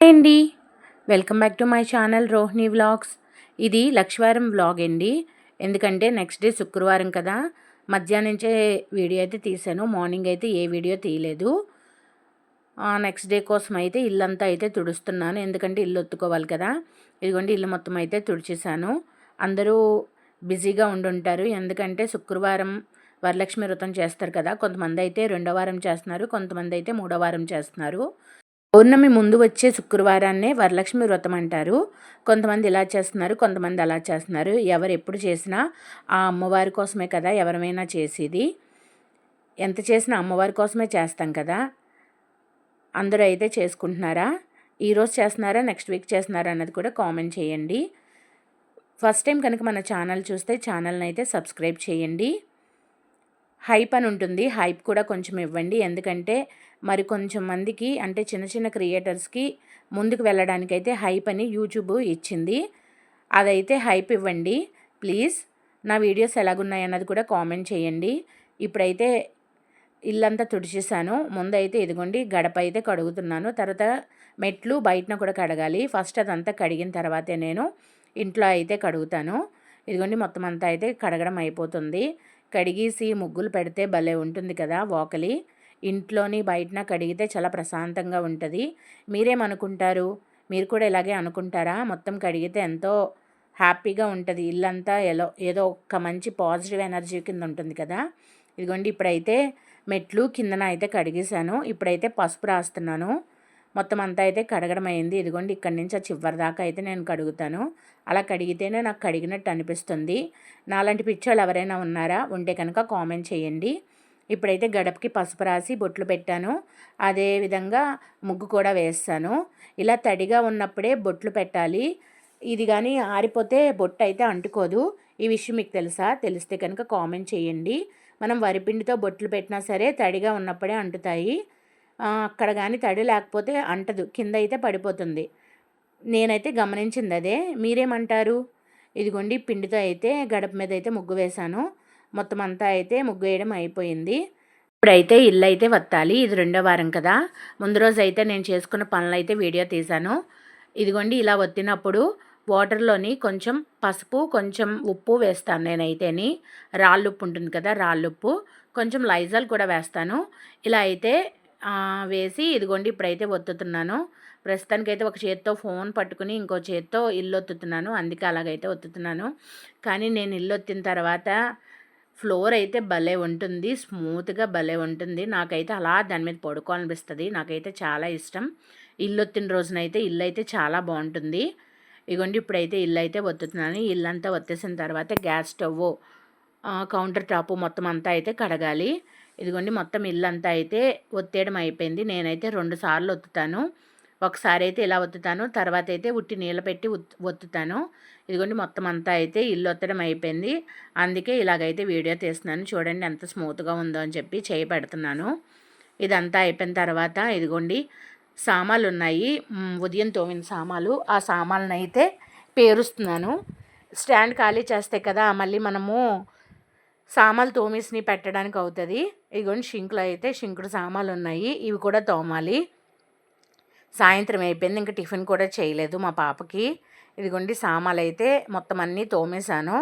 అండి. Welcome back to my channel Rohini vlogs. ఇది లక్షవారం వ్లాగ్ అండి. ఎందుకంటే నెక్స్ట్ డే శుక్రవారం కదా. మధ్యాహ్నంచే వీడియో అయితే తీసాను మార్నింగ్ అయితే ఏ వీడియో తీయలేదు. నెక్స్ట్ డే కోసం అయితే ఇల్లంతా అయితే తుడుస్తున్నాను. ఎందుకంటే ఇల్లు ఒత్తుకోవాలి కదా. ఇదిగోండి ఇల్లు మొత్తం అయితే తుడిచేశాను. అందరూ బిజీగా ఉండుంటారు. ఎందుకంటే శుక్రవారం వరలక్ష్మి వ్రతం చేస్తారు కదా. కొంతమంది అయితే రెండో వారం చేస్తున్నారు. కొంతమంది అయితే మూడో వారం చేస్తున్నారు. పౌర్ణమి ముందు వచ్చే శుక్రవారాన్నే వరలక్ష్మి వ్రతం అంటారు. కొంతమంది ఇలా చేస్తున్నారు కొంతమంది అలా చేస్తున్నారు. ఎవరు ఎప్పుడు చేసినా ఆ అమ్మవారి కోసమే కదా ఎవరమైనా చేసేది. ఎంత చేసినా అమ్మవారి కోసమే చేస్తాం కదా. అందరూ అయితే చేసుకుంటున్నారా? ఈరోజు చేస్తున్నారా? నెక్స్ట్ వీక్ చేస్తున్నారా? అన్నది కూడా కామెంట్ చేయండి. ఫస్ట్ టైం కనుక మన ఛానల్ చూస్తే ఛానల్ని అయితే సబ్స్క్రైబ్ చేయండి. హైప్ అని ఉంటుంది. హైప్ కూడా కొంచెం ఇవ్వండి. ఎందుకంటే మరి కొంచెం మందికి అంటే చిన్న చిన్న క్రియేటర్స్కి ముందుకు వెళ్ళడానికైతే హైప్ అని యూట్యూబ్ ఇచ్చింది. అదైతే హైప్ ఇవ్వండి. ప్లీజ్ నా వీడియోస్ ఎలాగున్నాయన్నది కూడా కామెంట్ చేయండి. ఇప్పుడైతే ఇల్లంతా తుడిచేసాను. ముందైతే ఇదిగోండి గడప అయితే కడుగుతున్నాను. తర్వాత మెట్లు బయటన కూడా కడగాలి. ఫస్ట్ అదంతా కడిగిన తర్వాతే నేను ఇంట్లో అయితే కడుగుతాను. ఇదిగోండి మొత్తం అంతా అయితే కడగడం అయిపోతుంది. కడిగేసి ముగ్గులు పెడితే భలే ఉంటుంది కదా వాకలి. ఇంట్లోని బయటన కడిగితే చాలా ప్రశాంతంగా ఉంటుంది. మీరేమనుకుంటారు? మీరు కూడా ఇలాగే అనుకుంటారా? మొత్తం కడిగితే ఎంతో హ్యాపీగా ఉంటుంది. ఇల్లంతా ఎలో ఏదో ఒక మంచి పాజిటివ్ ఎనర్జీ కింద ఉంటుంది కదా? ఇదిగోండి ఇప్పుడైతే మెట్లు కిందన అయితే కడిగేశాను. ఇప్పుడైతే పసుపు రాస్తున్నాను. మొత్తం అంతా అయితే కడగడం అయింది. ఇదిగోండి ఇక్కడి నుంచి ఆ చివరి దాకా అయితే నేను కడుగుతాను. అలా కడిగితేనే నాకు కడిగినట్టు అనిపిస్తుంది. నాలాంటి పిచ్చోళ్ళు ఎవరైనా ఉన్నారా? ఉంటే కనుక కామెంట్ చేయండి. ఇప్పుడైతే గడపకి పసుపు రాసి బొట్లు పెట్టాను. అదేవిధంగా ముగ్గు కూడా వేస్తాను. ఇలా తడిగా ఉన్నప్పుడే బొట్లు పెట్టాలి. ఇది కానీ ఆరిపోతే బొట్టు అయితే అంటుకోదు. ఈ విషయం మీకు తెలుసా? తెలిస్తే కనుక కామెంట్ చేయండి. మనం వరిపిండితో బొట్లు పెట్టినా సరే తడిగా ఉన్నప్పుడే అంటుతాయి. అక్కడ కానీ తడి లేకపోతే అంటదు. కింద అయితే పడిపోతుంది. నేనైతే గమనించింది అదే. మీరేమంటారు? ఇదిగోండి పిండితో అయితే గడప మీద అయితే ముగ్గు వేశాను. మొత్తం అంతా అయితే ముగ్గు వేయడం అయిపోయింది. ఇప్పుడైతే ఇల్లు అయితే వత్తాలి. ఇది రెండో వారం కదా. ముందు రోజు అయితే నేను చేసుకున్న పనులు అయితే వీడియో తీశాను. ఇదిగోండి ఇలా వత్తినప్పుడు వాటర్లోని కొంచెం పసుపు కొంచెం ఉప్పు వేస్తాను నేనైతేని. రాళ్ళుప్పు ఉంటుంది కదా రాళ్ళుప్పు. కొంచెం లైజాల్ కూడా వేస్తాను. ఇలా అయితే వేసి ఇదిగోండి ఇప్పుడైతే ఒత్తుతున్నాను ప్రస్తుతానికైతే ఒక చేత్తో ఫోన్ పట్టుకుని ఇంకో చేత్తో ఇల్లు ఒత్తుతున్నాను అందుకే అలాగైతే ఒత్తుతున్నాను కానీ నేను ఇల్లు ఒత్తిన తర్వాత ఫ్లోర్ అయితే భలే ఉంటుంది. స్మూత్గా భలే ఉంటుంది. నాకైతే అలా దాని మీద పడుకోవాలనిపిస్తుంది. నాకైతే చాలా ఇష్టం. ఇల్లు ఒత్తిన రోజునైతే ఇల్లు అయితే చాలా బాగుంటుంది. ఇగోండి ఇప్పుడైతే ఇల్లు అయితే వత్తుతున్నాను ఇల్లు అంతా వత్తేసిన తర్వాత గ్యాస్ స్టవ్ కౌంటర్ టాపు మొత్తం అంతా అయితే కడగాలి. ఇదిగోండి మొత్తం ఇల్లు అంతా అయితే ఒత్తేయడం అయిపోయింది. నేనైతే రెండు సార్లు ఒత్తుతాను. ఒకసారి అయితే ఇలా ఒత్తుతాను తర్వాత అయితే ఉట్టి నీళ్ళ పెట్టి ఒత్తుతాను. ఇదిగోండి మొత్తం అంతా అయితే ఇల్లు ఒత్తడం అయిపోయింది. అందుకే ఇలాగైతే వీడియో తీస్తున్నాను. చూడండి ఎంత స్మూత్గా ఉందో అని చెప్పి చేయి పెడుతున్నాను. ఇదంతా అయిపోయిన తర్వాత ఇదిగోండి సామాన్లు ఉన్నాయి ఉదయం తోమిన సామాలు. ఆ సామాన్లను అయితే పేరుస్తున్నాను. స్టాండ్ ఖాళీ చేస్తే కదా మళ్ళీ మనము సామాలు తోమేసినవి పెట్టడానికి అవుతుంది. ఇదిగోండి షింకులు అయితే షింకుడు సామాలు ఉన్నాయి ఇవి కూడా తోమాలి. సాయంత్రం అయిపోయింది. ఇంకా టిఫిన్ కూడా చేయలేదు మా పాపకి. ఇదిగోండి సామాలు అయితే మొత్తం అన్నీ తోమేశాను.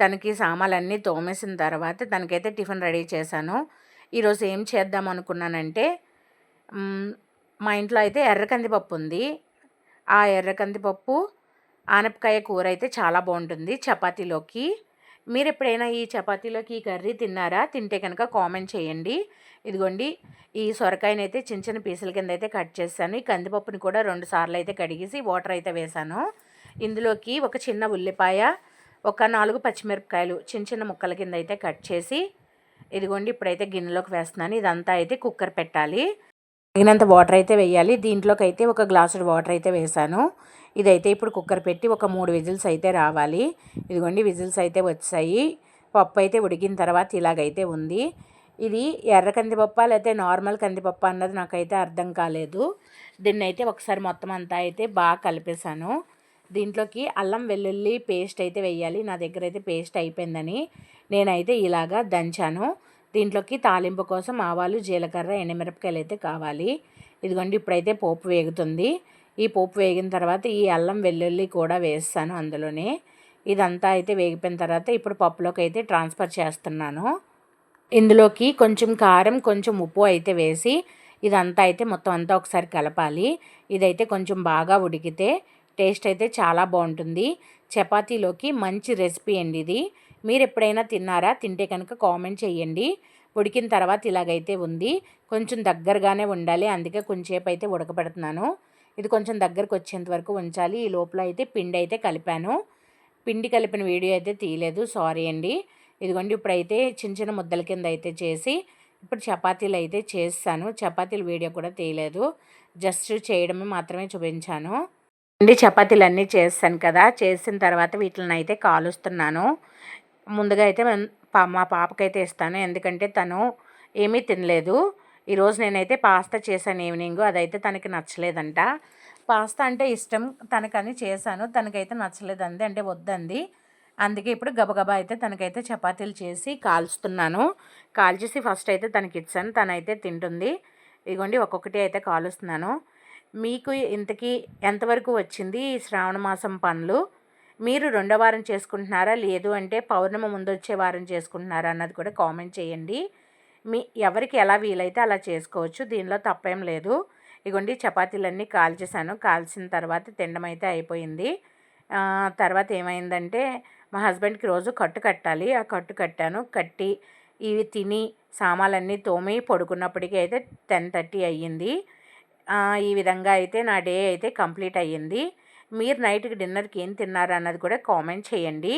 తనకి సామాలన్నీ తోమేసిన తర్వాత తనకైతే టిఫిన్ రెడీ చేశాను. ఈరోజు ఏం చేద్దాం అనుకున్నానంటే మా ఇంట్లో అయితే ఎర్ర కందిపప్పు ఉంది. ఆ ఎర్ర కందిపప్పు ఆనపకాయ కూర అయితే చాలా బాగుంటుంది చపాతీలోకి. మీరు ఎప్పుడైనా ఈ చపాతీలోకి ఈ కర్రీ తిన్నారా? తింటే కనుక కామెంట్ చేయండి. ఇదిగోండి ఈ సొరకాయని అయితే చిన్న చిన్న పీసుల కింద అయితే కట్ చేశాను. ఈ కందిపప్పుని కూడా రెండు సార్లు అయితే కడిగేసి వాటర్ అయితే వేశాను. ఇందులోకి ఒక చిన్న ఉల్లిపాయ ఒక నాలుగు పచ్చిమిరపకాయలు చిన్న చిన్న ముక్కల కింద అయితే కట్ చేసి ఇదిగోండి ఇప్పుడైతే గిన్నెలోకి వేస్తున్నాను. ఇదంతా అయితే కుక్కర్ పెట్టాలి. తగినంత వాటర్ అయితే వేయాలి. దీంట్లోకి అయితే ఒక గ్లాసుడ్ వాటర్ అయితే వేసాను ఇదైతే ఇప్పుడు కుక్కర్ పెట్టి ఒక మూడు విజిల్స్ అయితే రావాలి. ఇదిగోండి విజిల్స్ అయితే వచ్చాయి. పప్పు అయితే ఉడికిన తర్వాత ఇలాగైతే ఉంది. ఇది ఎర్ర కందిపప్ప లేకపోతే నార్మల్ కందిపప్ప అన్నది నాకైతే అర్థం కాలేదు. దీన్ని అయితే ఒకసారి మొత్తం అంతా అయితే బాగా కలిపేశాను. దీంట్లోకి అల్లం వెల్లుల్లి పేస్ట్ అయితే వేయాలి. నా దగ్గర అయితే పేస్ట్ అయిపోయిందని నేనైతే ఇలాగా దంచాను. దీంట్లోకి తాలింపు కోసం ఆవాలు జీలకర్ర ఎండుమిరపకాయలు అయితే కావాలి. ఇదిగోండి ఇప్పుడైతే పోపు వేగుతుంది. ఈ పోపు వేగిన తర్వాత ఈ అల్లం వెల్లుల్లి కూడా వేస్తాను అందులోనే. ఇదంతా అయితే వేగిపోయిన తర్వాత ఇప్పుడు పప్పులోకి అయితే ట్రాన్స్ఫర్ చేస్తున్నాను. ఇందులోకి కొంచెం కారం కొంచెం ఉప్పు అయితే వేసి ఇదంతా అయితే మొత్తం అంతా ఒకసారి కలపాలి. ఇదైతే కొంచెం బాగా ఉడికితే టేస్ట్ అయితే చాలా బాగుంటుంది. చపాతీలోకి మంచి రెసిపీ అండి ఇది. మీరు ఎప్పుడైనా తిన్నారా? తింటే కనుక కామెంట్ చేయండి. ఉడికిన తర్వాత ఇలాగైతే ఉంది. కొంచెం దగ్గరగానే ఉండాలి. అందుకే కొంచెంసేపు అయితే ఉడకబెడుతున్నాను. ఇది కొంచెం దగ్గరకు వచ్చేంత వరకు ఉంచాలి. ఈ లోపల అయితే పిండి అయితే కలిపాను. పిండి కలిపిన వీడియో అయితే తీయలేదు. సారీ అండి. ఇదిగోండి ఇప్పుడైతే చిన్న చిన్న ముద్దల కింద అయితే చేసి ఇప్పుడు చపాతీలు అయితే చేస్తాను. చపాతీల వీడియో కూడా తీయలేదు. జస్ట్ చేయడమే మాత్రమే చూపించాను. అండి చపాతీలు అన్నీ చేస్తాను కదా. చేసిన తర్వాత వీటిని అయితే కాలుస్తున్నాను. ముందుగా అయితే మా పాపకైతే ఇస్తాను. ఎందుకంటే తను ఏమీ తినలేదు. ఈరోజు నేనైతే పాస్తా చేశాను ఈవినింగ్ అదైతే తనకి నచ్చలేదంట. పాస్తా అంటే ఇష్టం తనకని చేశాను తనకైతే నచ్చలేదంది అంటే వద్దండి అందుకే ఇప్పుడు గబగబా అయితే తనకైతే చపాతీలు చేసి కాల్చుతున్నాను. కాల్చేసి ఫస్ట్ అయితే తనకి ఇచ్చాను తనైతే తింటుంది. ఇదిగోండి ఒక్కొక్కటి అయితే కాలుస్తున్నాను. మీకు ఇంతకీ ఎంతవరకు వచ్చింది ఈ శ్రావణ మాసం పనులు మీరు రెండో వారం చేసుకుంటున్నారా? లేదు అంటే పౌర్ణమి ముందు వచ్చే వారం చేసుకుంటున్నారా? అన్నది కూడా కామెంట్ చేయండి. మీ ఎవరికి ఎలా వీలైతే అలా చేసుకోవచ్చు. దీనిలో తప్పేం లేదు. ఇగోండి చపాతీలన్నీ కాల్చేసాను కాల్చిన తర్వాత తినడం అయితే అయిపోయింది తర్వాత ఏమైందంటే మా హస్బెండ్కి రోజు కట్టు కట్టాలి. ఆ కట్టు కట్టాను. కట్టి ఇవి తిని సామాన్లన్నీ తోమి పడుకున్నప్పటికీ అయితే టెన్ థర్టీ అయ్యింది. ఈ విధంగా అయితే నా డే అయితే కంప్లీట్ అయ్యింది. మీరు నైట్కి డిన్నర్కి ఏం తిన్నారు అన్నది కూడా కామెంట్ చేయండి.